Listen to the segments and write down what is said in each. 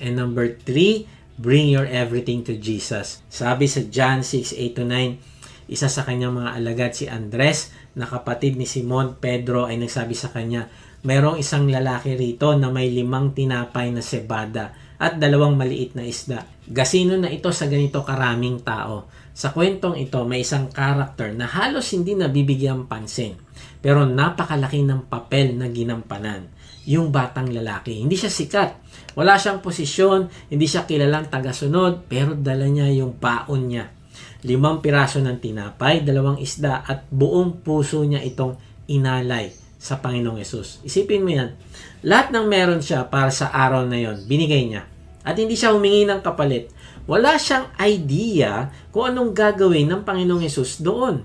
And number three, bring your everything to Jesus. Sabi sa John 6, 8 to 9, isa sa kanyang mga alagad si Andres, na kapatid ni Simon Pedro ay nagsabi sa kanya, mayroong isang lalaki rito na may limang tinapay na sebada at dalawang maliit na isda. Gasino na ito sa ganito karaming tao. Sa kwentong ito, may isang karakter na halos hindi nabibigyan pansin. Pero napakalaki ng papel na ginampanan. Yung batang lalaki. Hindi siya sikat. Wala siyang posisyon. Hindi siya kilalang tagasunod. Pero dala niya yung baon niya. Limang piraso ng tinapay, dalawang isda, at buong puso niya itong inalay sa Panginoong Yesus. Isipin mo yan. Lahat ng meron siya para sa araw na yon, binigay niya. At hindi siya humingi ng kapalit. Wala siyang idea kung anong gagawin ng Panginoong Yesus doon.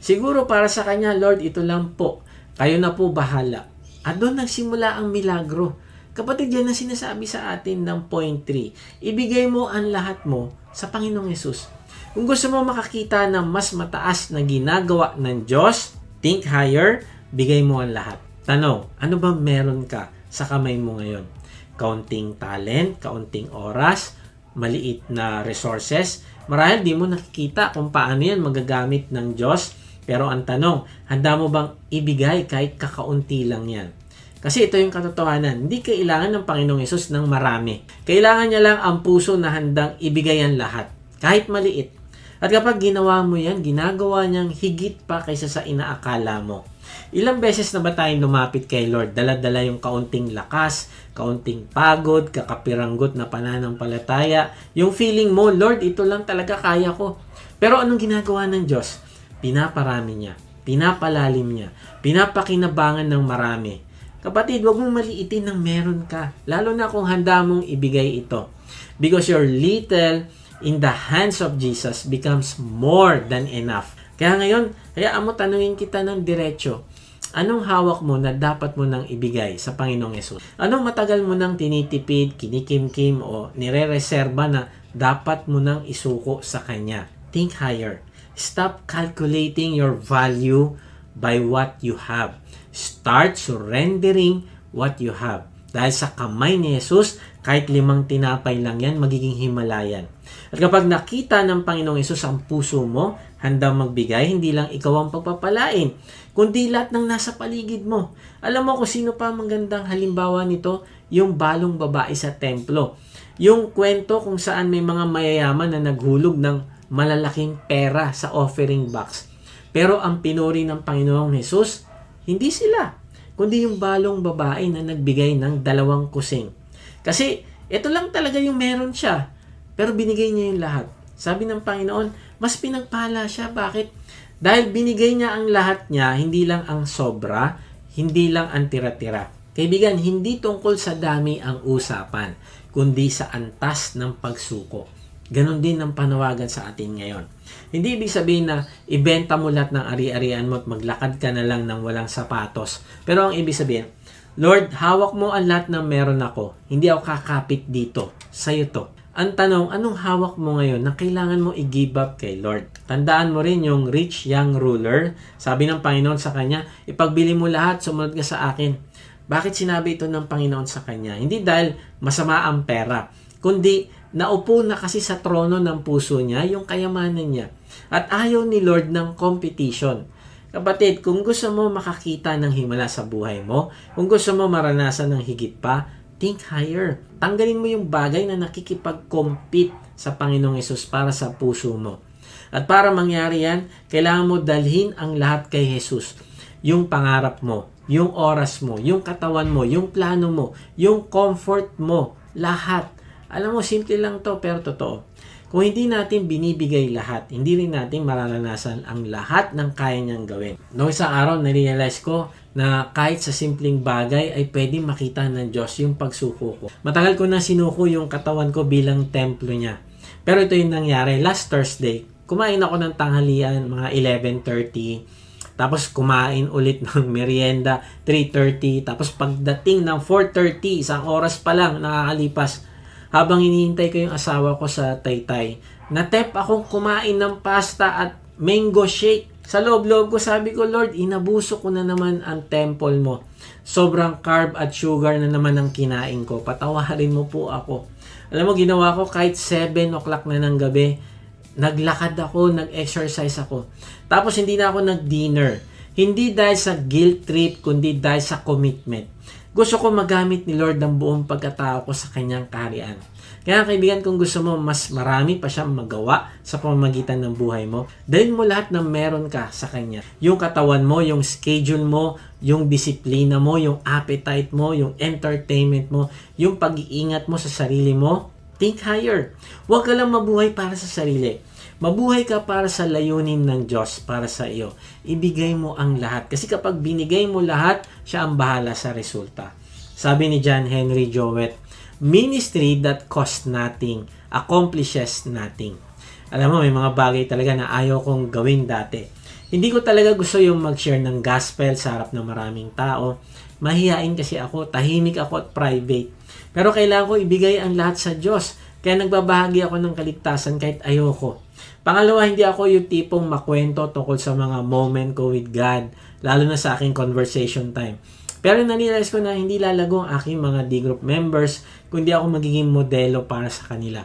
Siguro para sa kanya, Lord, ito lang po. Kayo na po bahala. At doon nagsimula ang milagro. Kapatid, yan ang sinasabi sa atin ng point 3. Ibigay mo ang lahat mo sa Panginoong Yesus. Kung gusto mo makakita ng mas mataas na ginagawa ng Diyos, think higher, bigay mo ang lahat. Tanong, ano ba meron ka sa kamay mo ngayon? Kaunting talent, kaunting oras, maliit na resources. Marahil di mo nakikita kung paano yan magagamit ng Diyos. Pero ang tanong, handa mo bang ibigay kahit kakaunti lang yan? Kasi ito yung katotohanan. Hindi kailangan ng Panginoong Yesus ng marami. Kailangan niya lang ang puso na handang ibigay ang lahat. Kahit maliit. At kapag ginawa mo yan, ginagawa niyang higit pa kaysa sa inaakala mo. Ilang beses na ba tayong lumapit kay Lord? Dala-dala yung kaunting lakas, kaunting pagod, kakapiranggot na pananampalataya. Yung feeling mo, Lord, ito lang talaga kaya ko. Pero anong ginagawa ng Diyos? Pinaparami niya, pinapalalim niya, pinapakinabangan ng marami. Kapatid, huwag mong maliitin ng meron ka. Lalo na kung handa mong ibigay ito. Because your little in the hands of Jesus becomes more than enough. Kaya ngayon, kaya amo tanungin kita ng diretsyo. Anong hawak mo na dapat mo nang ibigay sa Panginoong Yesus? Anong matagal mo nang tinitipid, kinikimkim o nire-reserba na dapat mo nang isuko sa Kanya? Think higher. Stop calculating your value by what you have. Start surrendering what you have. Dahil sa kamay ni Jesus, kahit limang tinapay lang yan, magiging himalayan. At kapag nakita ng Panginoong Yesus ang puso mo, handang magbigay, hindi lang ikaw ang pagpapalain, kundi lahat ng nasa paligid mo. Alam mo kung sino pa ang magandang halimbawa nito? Yung balong babae sa templo. Yung kwento kung saan may mga mayayaman na naghulog ng malalaking pera sa offering box. Pero ang pinuri ng Panginoong Yesus, hindi sila, kundi yung balong babae na nagbigay ng dalawang kusing. Kasi ito lang talaga yung meron siya. Pero binigay niya yung lahat. Sabi ng Panginoon, mas pinagpala siya. Bakit? Dahil binigay niya ang lahat niya, hindi lang ang sobra, hindi lang ang tira-tira. Kaibigan, hindi tungkol sa dami ang usapan, kundi sa antas ng pagsuko. Ganon din ang panawagan sa atin ngayon. Hindi ibig sabihin na ibenta mo lahat ng ari-arian mo at maglakad ka na lang ng walang sapatos. Pero ang ibig sabihin, Lord, hawak mo ang lahat ng meron ako. Hindi ako kakapit dito. Sa'yo to. Ang tanong, anong hawak mo ngayon na kailangan mo i-give up kay Lord? Tandaan mo rin yung rich young ruler. Sabi ng Panginoon sa kanya, ipagbili mo lahat, sumunod ka sa akin. Bakit sinabi ito ng Panginoon sa kanya? Hindi dahil masama ang pera, kundi naupo na kasi sa trono ng puso niya yung kayamanan niya. At ayaw ni Lord ng competition. Kapatid, kung gusto mo makakita ng himala sa buhay mo, kung gusto mo maranasan ng higit pa, think higher. Tanggalin mo yung bagay na nakikipag-compete sa Panginoong Yesus para sa puso mo. At para mangyari yan, kailangan mo dalhin ang lahat kay Jesus. Yung pangarap mo, yung oras mo, yung katawan mo, yung plano mo, yung comfort mo, lahat. Alam mo, simple lang to pero totoo. Kung hindi natin binibigay lahat, hindi rin natin mararanasan ang lahat ng kaya niyang gawin. Noong isang araw, narealize ko na kahit sa simpleng bagay ay pwedeng makita ng Diyos yung pagsuko ko. Matagal ko na sinuko yung katawan ko bilang templo niya. Pero ito yung nangyari. Last Thursday, kumain ako ng tanghalian, mga 11.30. Tapos kumain ulit ng merienda, 3.30. Tapos pagdating ng 4.30, isang oras pa lang nakakalipas, habang hinihintay ko yung asawa ko sa Taytay, natep akong kumain ng pasta at mango shake. Sa loob-loob ko sabi ko, Lord, inabuso ko na naman ang temple mo. Sobrang carb at sugar na naman ang kinain ko. Patawarin mo po ako. Alam mo, ginawa ko kahit 7 o'clock na ng gabi, naglakad ako, nag-exercise ako. Tapos hindi na ako nag-dinner. Hindi dahil sa guilt trip, kundi dahil sa commitment. Gusto ko magamit ni Lord ang buong pagkatao ko sa kanyang kaharian. Kaya kaibigan, kung gusto mo mas marami pa siyang magawa sa pamamagitan ng buhay mo, dalhin mo lahat ng meron ka sa Kanya. Yung katawan mo, yung schedule mo, yung disiplina mo, yung appetite mo, yung entertainment mo, yung pag-iingat mo sa sarili mo, think higher. Huwag ka lang mabuhay para sa sarili. Mabuhay ka para sa layunin ng Diyos para sa iyo. Ibigay mo ang lahat. Kasi kapag binigay mo lahat, siya ang bahala sa resulta. Sabi ni John Henry Jowett, Ministry that costs nothing accomplishes nothing. Alam mo, may mga bagay talaga na ayaw kong gawin dati. Hindi ko talaga gusto yung mag-share ng gospel sa harap ng maraming tao. Mahihain kasi ako, tahimik ako at private. Pero kailangan ko ibigay ang lahat sa Diyos. Kaya nagbabahagi ako ng kaligtasan kahit ayoko. Pangalawa, hindi ako yung tipong makwento tungkol sa mga moment ko with God, lalo na sa aking conversation time. Pero nanirealize ko na hindi lalago ang aking mga D-group members, kundi ako magiging modelo para sa kanila.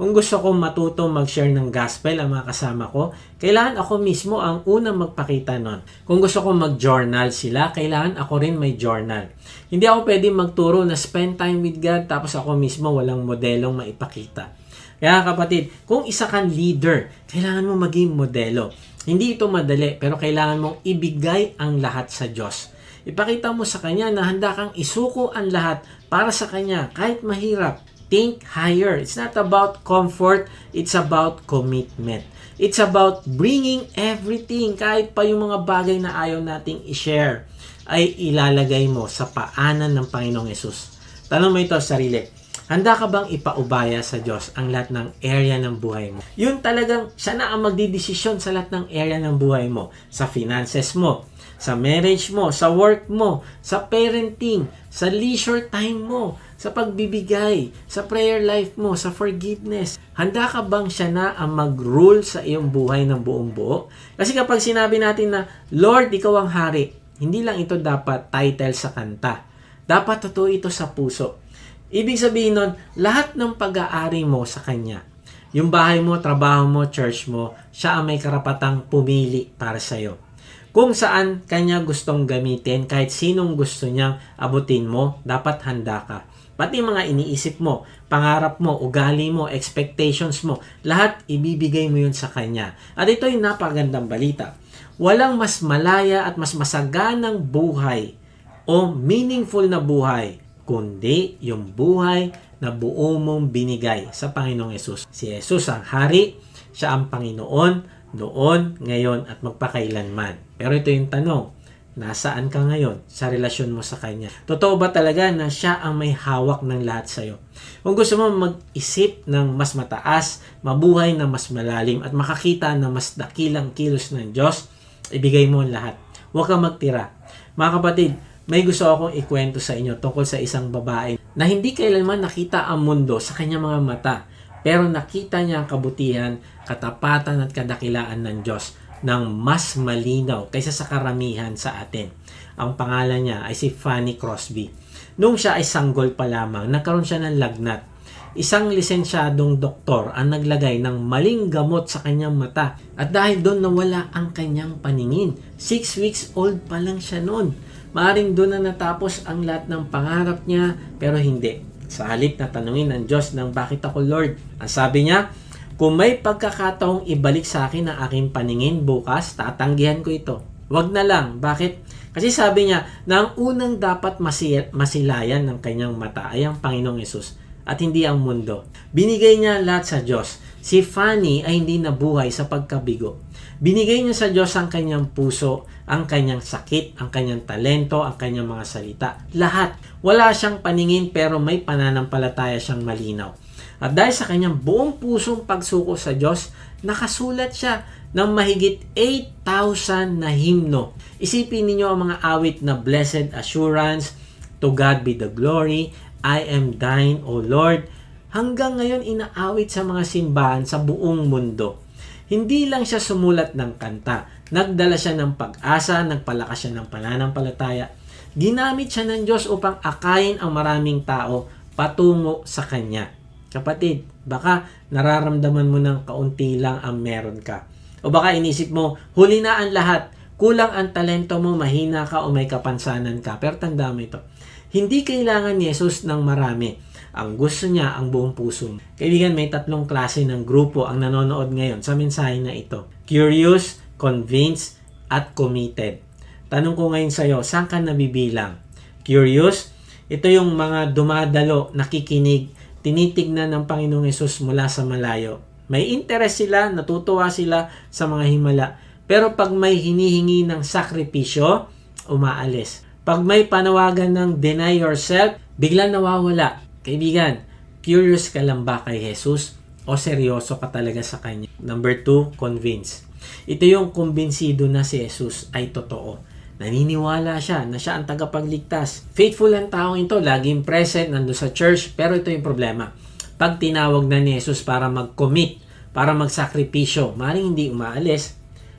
Kung gusto ko matuto mag-share ng gospel ang mga kasama ko, kailangan ako mismo ang unang magpakita nun. Kung gusto ko mag-journal sila, kailangan ako rin may journal. Hindi ako pwedeng magturo na spend time with God tapos ako mismo walang modelong maipakita. Kaya kapatid, kung isa kang leader, kailangan mo maging modelo. Hindi ito madali, pero kailangan mong ibigay ang lahat sa Diyos. Ipakita mo sa Kanya na handa kang isuko ang lahat para sa Kanya, kahit mahirap. Think higher. It's not about comfort, it's about commitment. It's about bringing everything, kahit pa yung mga bagay na ayaw nating i-share, ay ilalagay mo sa paanan ng Panginoong Yesus. Tanong mo ito sa sarili, handa ka bang ipaubaya sa Diyos ang lahat ng area ng buhay mo? Yun talagang, siya na ang magdidesisyon sa lahat ng area ng buhay mo. Sa finances mo, sa marriage mo, sa work mo, sa parenting, sa leisure time mo, sa pagbibigay, sa prayer life mo, sa forgiveness. Handa ka bang siya na ang mag-rule sa iyong buhay ng buong buo? Kasi kapag sinabi natin na, Lord, ikaw ang hari, hindi lang ito dapat title sa kanta. Dapat totoo ito sa puso. Ibig sabihin nun, lahat ng pag-aari mo sa Kanya, yung bahay mo, trabaho mo, church mo, siya ang may karapatang pumili para sa iyo kung saan kanya gustong gamitin, kahit sinong gusto niyang abutin mo, dapat handa ka. Pati mga iniisip mo, pangarap mo, ugali mo, expectations mo, lahat ibibigay mo yun sa kanya. At ito yung napagandang balita. Walang mas malaya at mas masaganang buhay o meaningful na buhay, kundi yung buhay na buo mong binigay sa Panginoong Yesus. Si Yesus ang hari, siya ang Panginoon, noon, ngayon, at magpakailanman. Pero ito yung tanong, nasaan ka ngayon sa relasyon mo sa Kanya? Totoo ba talaga na siya ang may hawak ng lahat sa'yo? Kung gusto mo mag-isip ng mas mataas, mabuhay na mas malalim, at makakita ng mas dakilang kilos ng Diyos, ibigay mo ang lahat. Huwag kang magtira. Mga kapatid, may gusto akong ikwento sa inyo tungkol sa isang babae na hindi kailanman nakita ang mundo sa kanyang mga mata pero nakita niya ang kabutihan, katapatan at kadakilaan ng Diyos ng mas malinaw kaysa sa karamihan sa atin. Ang pangalan niya ay si Fanny Crosby. Nung siya ay sanggol pa lamang, nagkaroon siya ng lagnat. Isang lisensyadong doktor ang naglagay ng maling gamot sa kanyang mata at dahil doon nawala ang kanyang paningin. Six weeks old pa lang siya noon. Maaring doon na natapos ang lahat ng pangarap niya pero hindi. Sa halip na tanungin ng Diyos ng bakit ako Lord. Ang sabi niya, kung may pagkakataong ibalik sa akin ang aking paningin bukas, tatanggihan ko ito. Wag na lang. Bakit? Kasi sabi niya na ang unang dapat masil- masilayan ng kanyang mata ay ang Panginoong Yesus at hindi ang mundo. Binigay niya lahat sa Diyos. Si Fanny ay hindi nabuhay sa pagkabigo. Binigay niya sa Diyos ang kanyang puso, ang kanyang sakit, ang kanyang talento, ang kanyang mga salita. Lahat. Wala siyang paningin pero may pananampalataya siyang malinaw. At dahil sa kanyang buong pusong pagsuko sa Diyos, nakasulat siya ng mahigit 8,000 na himno. Isipin ninyo ang mga awit na Blessed Assurance, To God be the glory, I am thine, O Lord. Hanggang ngayon inaawit sa mga simbahan sa buong mundo. Hindi lang siya sumulat ng kanta. Nagdala siya ng pag-asa, nagpalakas siya ng pananampalataya. Ginamit siya ng Diyos upang akayin ang maraming tao patungo sa Kanya. Kapatid, baka nararamdaman mo ng kaunti lang ang meron ka. O baka inisip mo, huli na ang lahat. Kulang ang talento mo, mahina ka o may kapansanan ka. Pero tanda mo ito, hindi kailangan ni Jesus ng marami. Ang gusto niya, ang buong puso. Kaibigan, may tatlong klase ng grupo ang nanonood ngayon sa mensahe na ito. Curious, convinced, at committed. Tanong ko ngayon sa iyo, saan ka nabibilang? Curious? Ito yung mga dumadalo, nakikinig, tinitignan ng Panginoong Yesus mula sa malayo. May interest sila, natutuwa sila sa mga himala. Pero pag may hinihingi ng sakripisyo, umaalis. Pag may panawagan ng deny yourself, biglang nawawala. Kaibigan, curious ka lang ba kay Jesus o seryoso ka talaga sa Kanya? Number two, convince. Ito yung kumbinsido na si Jesus ay totoo. Naniniwala siya na siya ang tagapagligtas. Faithful ang taong ito, laging present, nando sa church, pero ito yung problema. Pag tinawag na ni Jesus para mag-commit, para magsakripisyo, maring hindi umaalis,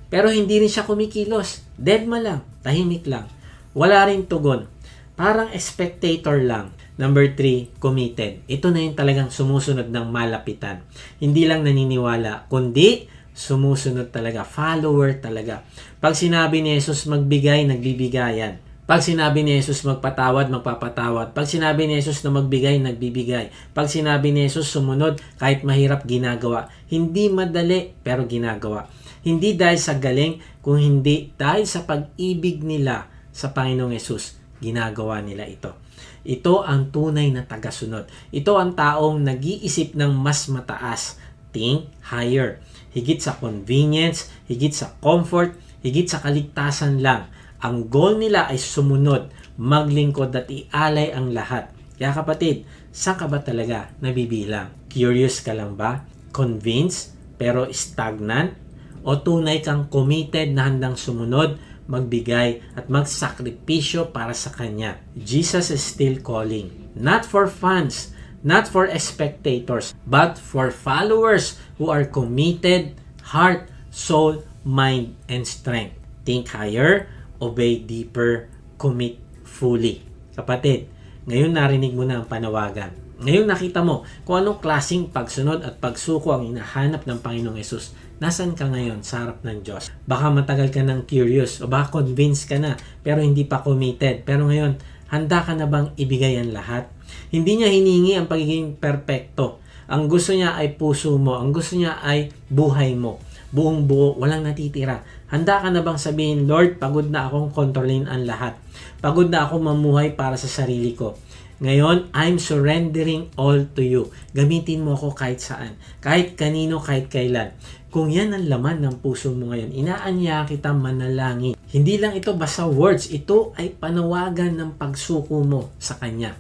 pero hindi rin siya kumikilos. Dead ma lang, tahimik lang. Wala rin tugon. Parang spectator lang. Number three, committed. Ito na yung talagang sumusunod ng malapitan. Hindi lang naniniwala, kundi sumusunod talaga. Follower talaga. Pag sinabi ni Jesus magbigay, nagbibigayan. Pag sinabi ni Jesus magpatawad, magpapatawad. Pag sinabi ni Jesus na magbigay, nagbibigay. Pag sinabi ni Jesus sumunod, kahit mahirap, ginagawa. Hindi madali, pero ginagawa. Hindi dahil sa galing, kung hindi dahil sa pag-ibig nila sa Panginoong Yesus, ginagawa nila ito. Ito ang tunay na tagasunod. Ito ang taong nag-iisip ng mas mataas. Think higher. Higit sa convenience, higit sa comfort, higit sa kaligtasan lang. Ang goal nila ay sumunod, maglingkod at ialay ang lahat. Kaya kapatid, saan ka ba talaga nabibilang? Curious ka lang ba? Convinced pero stagnant? O tunay kang committed na handang sumunod, magbigay at magsakripisyo para sa Kanya? Jesus is still calling. Not for fans, not for spectators, but for followers who are committed, heart, soul, mind, and strength. Think higher, obey deeper, commit fully. Kapatid, ngayon narinig mo na ang panawagan. Ngayon nakita mo kung anong klasing pagsunod at pagsuko ang hinahanap ng Panginoong Yesus. Nasaan ka ngayon sa harap ng Diyos? Baka matagal ka ng curious o baka convinced ka na pero hindi pa committed. Pero ngayon, handa ka na bang ibigay ang lahat? Hindi niya hiningi ang pagiging perpekto. Ang gusto niya ay puso mo. Ang gusto niya ay buhay mo. Buong buo, walang natitira. Handa ka na bang sabihin, Lord, pagod na akong kontrolin ang lahat. Pagod na ako mamuhay para sa sarili ko. Ngayon, I'm surrendering all to you. Gamitin mo ako kahit saan. Kahit kanino, kahit kailan. Kung yan ang laman ng puso mo ngayon, inaanya kita manalangin. Hindi lang ito basta words. Ito ay panawagan ng pagsuko mo sa Kanya.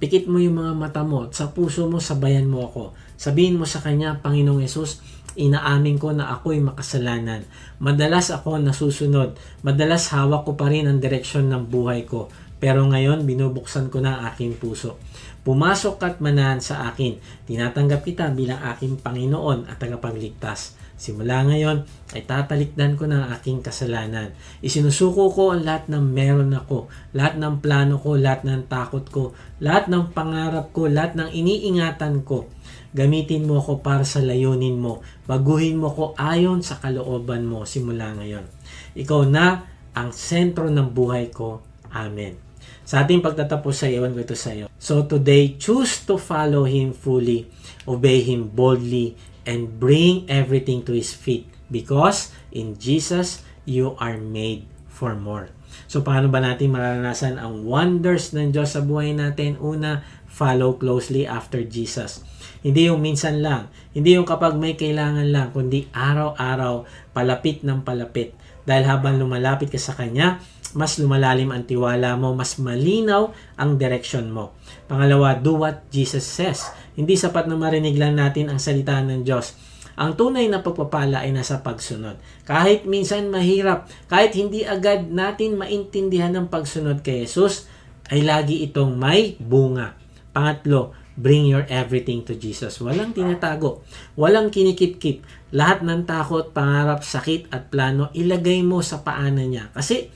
Pikit mo yung mga mata mo sa puso mo, sabayan mo ako. Sabihin mo sa Kanya, Panginoong Yesus, inaamin ko na ako'y makasalanan. Madalas ako nasusunod. Madalas hawak ko pa rin ang direksyon ng buhay ko. Pero ngayon, binubuksan ko na aking puso. Pumasok at manahan sa akin. Tinatanggap kita bilang aking Panginoon at tagapagligtas. Simula ngayon, ay tatalikdan ko ang aking kasalanan. Isinusuko ko ang lahat ng meron ako, lahat ng plano ko, lahat ng takot ko, lahat ng pangarap ko, lahat ng iniingatan ko. Gamitin mo ako para sa layunin mo. Baguhin mo ko ayon sa kalooban mo simula ngayon. Ikaw na ang sentro ng buhay ko. Amen. Sa ating pagtatapos sa iwan ko ito sa iyo. So today, choose to follow Him fully, obey Him boldly, and bring everything to His feet. Because in Jesus, you are made for more. So paano ba natin maranasan ang wonders ng Diyos sa buhay natin? Una, follow closely after Jesus. Hindi yung minsan lang, hindi yung kapag may kailangan lang, kundi araw-araw, palapit ng palapit. Dahil habang lumalapit ka sa Kanya, mas lumalalim ang tiwala mo, mas malinaw ang direction mo. Pangalawa, do what Jesus says. Hindi sapat na marinig lang natin ang salita ng Diyos. Ang tunay na pagpapala ay nasa pagsunod. Kahit minsan mahirap, kahit hindi agad natin maintindihan ang pagsunod kay Jesus, ay lagi itong may bunga. Pangatlo, bring your everything to Jesus. Walang tinatago, walang kinikip-kip. Lahat ng takot, pangarap, sakit at plano, ilagay mo sa paanan niya. Kasi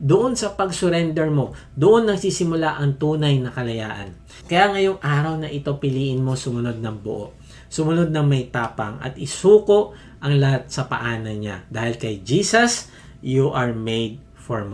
Doon sa pag-surrender mo, doon nagsisimula ang tunay na kalayaan. Kaya ngayong araw na ito, piliin mo sumunod ng buo. Sumunod ng may tapang at isuko ang lahat sa paanan niya. Dahil kay Jesus, you are made for more.